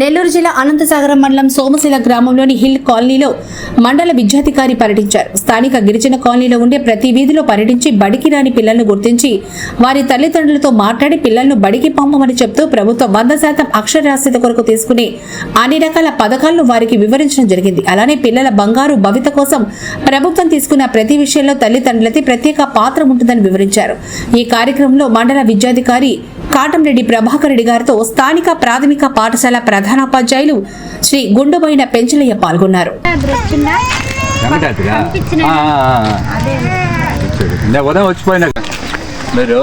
నెల్లూరు జిల్లా అనంతసాగరం మండలం సోమశిల గ్రామంలోని హిల్ కాలనీలో మండల విద్యాధికారి పర్యటించారు. స్థానిక గిరిజన కాలనీలో ఉండే ప్రతి వీధిలో పర్యటించి బడికి రాని పిల్లలను గుర్తించి వారి తల్లిదండ్రులతో మాట్లాడి పిల్లలను బడికి పంపమని చెప్తూ ప్రభుత్వం వంద శాతం అక్షరాస్యత కొరకు తీసుకునే అన్ని రకాల పథకాలను వారికి వివరించడం జరిగింది. అలానే పిల్లల బంగారు భవిత కోసం ప్రభుత్వం తీసుకున్న ప్రతి విషయంలో తల్లిదండ్రులకి ప్రత్యేక పాత్ర ఉంటుందని వివరించారు. ఈ కార్యక్రమంలో మండల విద్యాధికారి కాటంరెడ్డి ప్రభాకర్ రెడ్డి గారితో స్థానిక ప్రాథమిక పాఠశాల ప్రధానోపాధ్యాయులు శ్రీ గుండుబోయిన పెంచలయ్య పాల్గొన్నారు. ఉదయం వచ్చిపోయినా. మీరు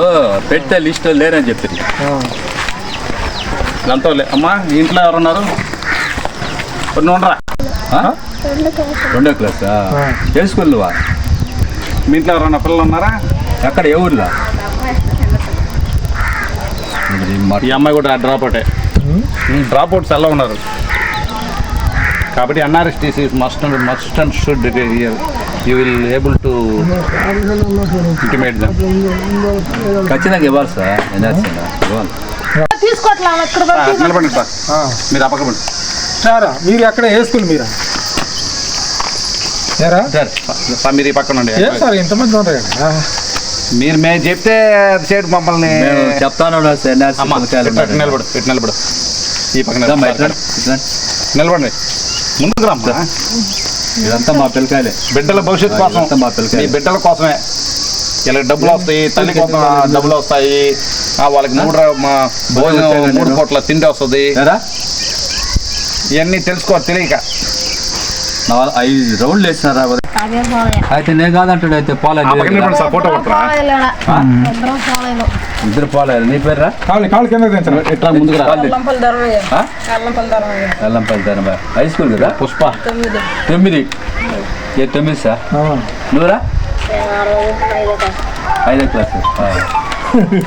పెడితే లిస్ట్ లేరని చెప్పింది అంతా లే అమ్మా ఇంట్లో ఎవరున్నారు? కొన్ని ఉండరా? రెండో క్లాస్? ఏ స్కూల్ వా మీ ఇంట్లో ఎవరన్నా పిల్లలు ఉన్నారా ఎక్కడ? ఏ ఊర్లో? ఈ అమ్మాయి కూడా డ్రాప్ అవుటే. డ్రాప్ అవుట్స్ ఎలా ఉన్నారు. కాబట్టి NRSTC must must and should you will able to intimate them ఖచ్చితంగా ఇవ్వాలి సార్. ఎన్ఆర్సీ ఇవ్వాలి. నిలబండి సార్ మీరు అప్పకపోండి సారా మీరు ఎక్కడ? ఏ స్కూల్ మీరా? సార్ మీరు ఈ పక్కన ఉండండి. ఏం సార్? ఇంతమంది ఉంటారు కదా మీరు మేము చెప్తే సైడ్ మమ్మల్ని నేను చెప్తాను. నిలబడు ఇటు నిలబడు. ఈ పక్కన. నిలబడండి. ముందుకు రమ్మా. ఇదంతా మా పిల్లకాయలే. బిడ్డల భవిష్యత్తు కోసం మా పిల్లకాయలు. మీ బిడ్డల కోసమే. ఇలా డబ్బులు వస్తాయి తల్లి కోసం డబ్బులు వస్తాయి. ఆ, వాళ్ళకి మూడు ర- మా భోజనం మూడు. పూట్ల తిండి వస్తుంది. ఏరా ఇవన్నీ తెలుసుకోవాలి తెలియక. ఐదు రౌండ్లు వేసినారా అయితే నేను కాదంటాడు అయితే ఫోటో కొట్టరా ఇద్దరు పోలేదు నీ పేర్రా? కాళ్ళు కింద ఇట్లా ముందుకు రా. ఆ? ఎల్లంపల్లి ధర్మ హై స్కూల్ కదా? పుష్ప. తొమ్మిది. ఏ తొమ్మిది సార్. నువ్వురా? ఐదో class.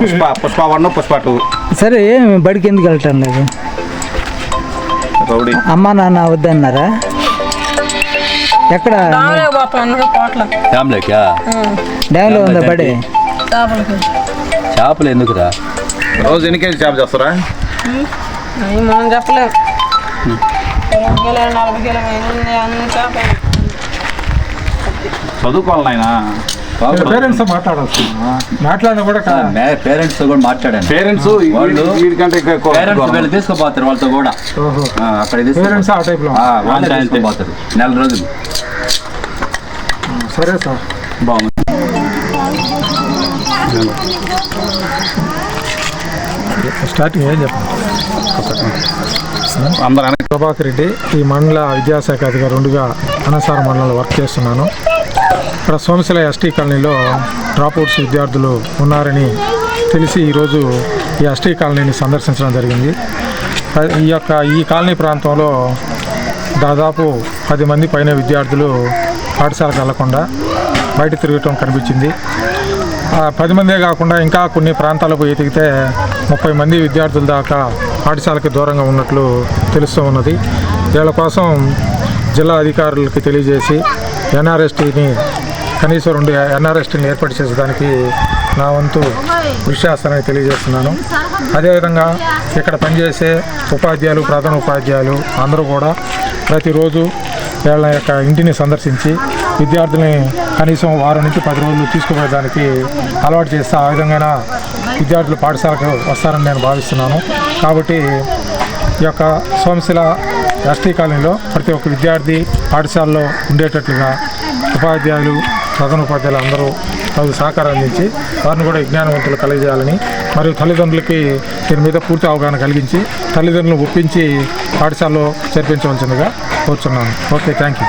Pushpa Pushpa one Pushpa two. సరే బడికి ఎందుకు వెళ్ళటం లేదు? రౌడీ. అమ్మా నాన్న వద్దన్నారా? ఎక్కడ? డ్యామ్లో ఉందా బడి చేపలు ఎందుకురా? రోజు ఎన్ని కేజీ చేప చేస్తారా? మనం చెప్పలేం. ఇరవై కిలో నలభై కిలో అన్ని చేపలు. చదువుకోవాలి నాయన పేరెంట్స్ మాట్లాడాల్సి మాట్లాడినా కూడా పేరెంట్స్తో కూడా మాట్లాడాను. పేరెంట్స్ వాళ్ళు వీడికంటే పేరెంట్స్ వీళ్ళు తీసుకోపోతారు వాళ్ళతో కూడా. అక్కడ పేరెంట్స్ ఆ టైప్లో. ఆ, వాళ్ళే తీసుకోపోతారు. నెల రోజులు. సరే సార్. బాగుంది. స్టార్టింగ్ ఏం చెప్పండి అందరూ ప్రభాకర్ రెడ్డి ఈ మండల విద్యాశాఖ అధికారి రెండుగా అనసార మండలంలో వర్క్ చేస్తున్నాను. ఇక్కడ సోమశిల ఎస్టీ కాలనీలో డ్రాప్అవుట్స్ విద్యార్థులు ఉన్నారని తెలిసి ఈరోజు ఈ ఎస్టీ కాలనీని సందర్శించడం జరిగింది. ఈ యొక్క ఈ కాలనీ ప్రాంతంలో దాదాపు పది మంది పైన విద్యార్థులు పాఠశాలకు వెళ్ళకుండా బయట తిరగటం కనిపించింది. పది మందే కాకుండా ఇంకా కొన్ని ప్రాంతాలకు ఎతికితే ముప్పై మంది విద్యార్థుల దాకా పాఠశాలకి దూరంగా ఉన్నట్లు తెలుస్తూ ఉన్నది. వీళ్ళ కోసం జిల్లా అధికారులకి తెలియజేసి ఎన్ఆర్ఎస్టీని కనీసం రెండు ఎన్ఆర్ఎస్టీని ఏర్పాటు చేసేదానికి నా వంతు కృషి చేస్తానని తెలియజేస్తున్నాను. అదేవిధంగా ఇక్కడ పనిచేసే ఉపాధ్యాయులు ప్రధాన ఉపాధ్యాయులు అందరూ కూడా ప్రతిరోజు వీళ్ళ యొక్క ఇంటిని సందర్శించి విద్యార్థుల్ని కనీసం వారం నుంచి పది రోజులు తీసుకుపోయేదానికి అలవాటు చేస్తే ఆ విధంగా విద్యార్థులు పాఠశాలకు వస్తారని నేను భావిస్తున్నాను. కాబట్టి ఈ యొక్క సోమశిల ఎస్టీ కాలనీలో ప్రతి ఒక్క విద్యార్థి పాఠశాలలో ఉండేటట్లుగా ఉపాధ్యాయులు ప్రధాన ఉపాధ్యాయులు అందరూ తగు సహకారం అందించి వారిని కూడా విజ్ఞానవంతులు కలిగజేయాలని మరియు తల్లిదండ్రులకి దీని మీద పూర్తి అవగాహన కలిగించి తల్లిదండ్రులను ఒప్పించి పాఠశాలలో చేర్పించవలసిందిగా కోరుచున్నాను. Okay thank you.